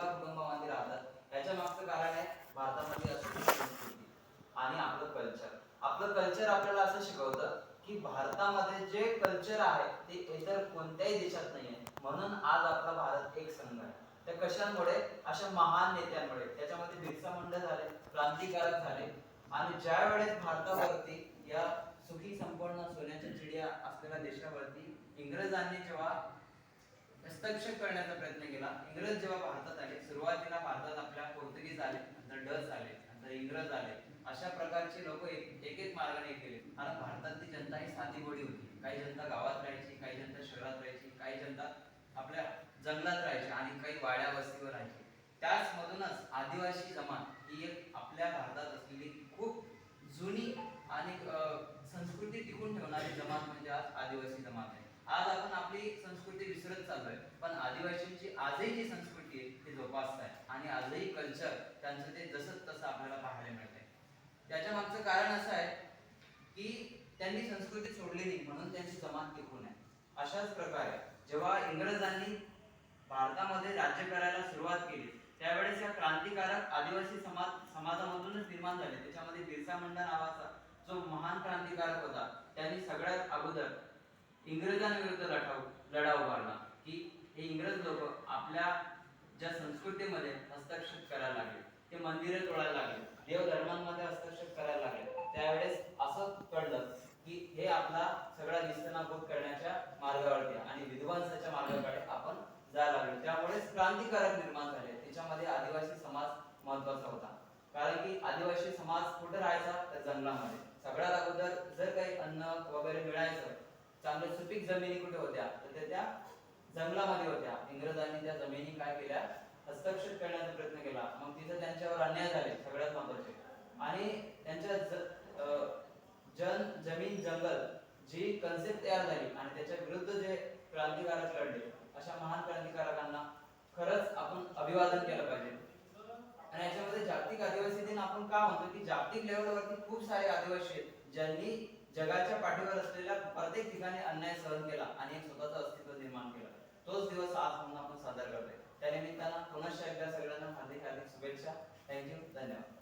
का कुटुंबामध्ये राहतात याच्या मागचं कारण आहे भारतामध्ये असलेली संस्कृती आणि आपलं कल्चर आपलं कल्चर आपल्याला असं शिकवतं की भारतामध्ये जे कल्चर आहे ते इतर कोणत्याही देशात नाही आहे म्हणून आज आपला भारत एक संघ आहे. त्या कशांमुळे? अशा महान नेत्यांमुळे. त्याच्यामध्ये बिरसा मुंडा झाले क्रांतिकारक झाले. आणि ज्या वेळेस भारतावरती या सुखी संपूर्ण सोन्याच्या चिडिया असलेल्या देशावरती इंग्रजांनी जेव्हा हस्तक्षेप करण्याचा प्रयत्न केला इंग्रज जेव्हा भारतात आले सुरुवातीला भारतात आपल्या पोर्तुगीज आले नंतर डच आले नंतर इंग्रज आले. अशा प्रकारचे लोक एक एक मार्गाने गेले. कारण भारतातली जनता ही साधी गोडी होती. काही जनता गावात राहायची काही जनता शहरात राहायची काही जनता आपल्या जंगलात राहायची आणि काही वाड्या वस्तीवर राहायची. त्याच मधूनच आदिवासी जमात ही एक आपल्या भारतात असलेली खूप जुनी आणि संस्कृती टिकून ठेवणारी जमात म्हणजे आज आदिवासी जमात आहे. आज आपण आपली संस्कृती विसरत चाललोय. पण आदिवासींची आजही जी संस्कृती जोपासत आहे आणि आजही कल्चर त्यांचं ते जसं तसं आपल्याला पाहायला मिळतंय. त्याच्या मागचं कारण असं आहे की त्यांनी संस्कृती सोडली नाही म्हणून त्यांची जमात टिकून आहे. अशाच प्रकारे जेव्हा इंग्रजांनी भारतामध्ये राज्य करायला सुरुवात केली त्यावेळेस या क्रांतिकारक आदिवासी समाज समाजामधूनच निर्माण झाले. त्याच्यामध्ये बिरसा मुंडा नावाचा जो महान क्रांतिकारक होता त्यांनी सगळ्यात अगोदर इंग्रजांविरुद्ध लढाव लढा उभारला की हे इंग्रज लोक आपल्या ज्या संस्कृतीमध्ये हस्तक्षेप करायला लागले ते मंदिरे तोडायला लागले देव धर्मांमध्ये हस्तक्षेप करायला लागले त्यावेळेस असं कळलं की हे आपला सगळा निस्तनाभूत करण्याच्या मार्गावरती आणि विध्वंसाच्या मार्गाकडे आपण जायला लागलो. त्यामुळेच क्रांतिकारक निर्माण झाले. त्याच्यामध्ये आदिवासी समाज महत्त्वाचा होता. कारण की आदिवासी समाज कुठे राहायचा? तर जंगलामध्ये. सगळ्यात अगोदर जर काही अन्न वगैरे मिळायचं चांगले सुपीक जमिनी कुठे होत्या? तर त्या जंगलामध्ये होत्या. इंग्रजांनी त्या जमिनी काय केल्या? हस्तक्षेप करण्याचा प्रयत्न केला. मग तिथे त्यांच्यावर अन्याय झाले सगळ्यात महत्त्वाचे आणि त्यांच्या जन जमीन जंगल जी कन्सेप्ट तयार झाली आणि त्याच्या विरुद्ध जे क्रांतिकारक लढले अशा महान क्रांतिकारकांना खरंच आपण अभिवादन केलं पाहिजे. आणि याच्यामध्ये जागतिक आदिवासी दिन आपण का म्हणतो की जागतिक लेवलवरती खूप सारे आदिवासी आहेत ज्यांनी जगाच्या पाठीवर असलेल्या प्रत्येक ठिकाणी अन्याय सहन केला आणि स्वतः आज म्हणून आपण सादर करतोय. त्या निमित्तानं पुनश्च एकदा सगळ्यांना हार्दिक हार्दिक शुभेच्छा. थँक्यू धन्यवाद.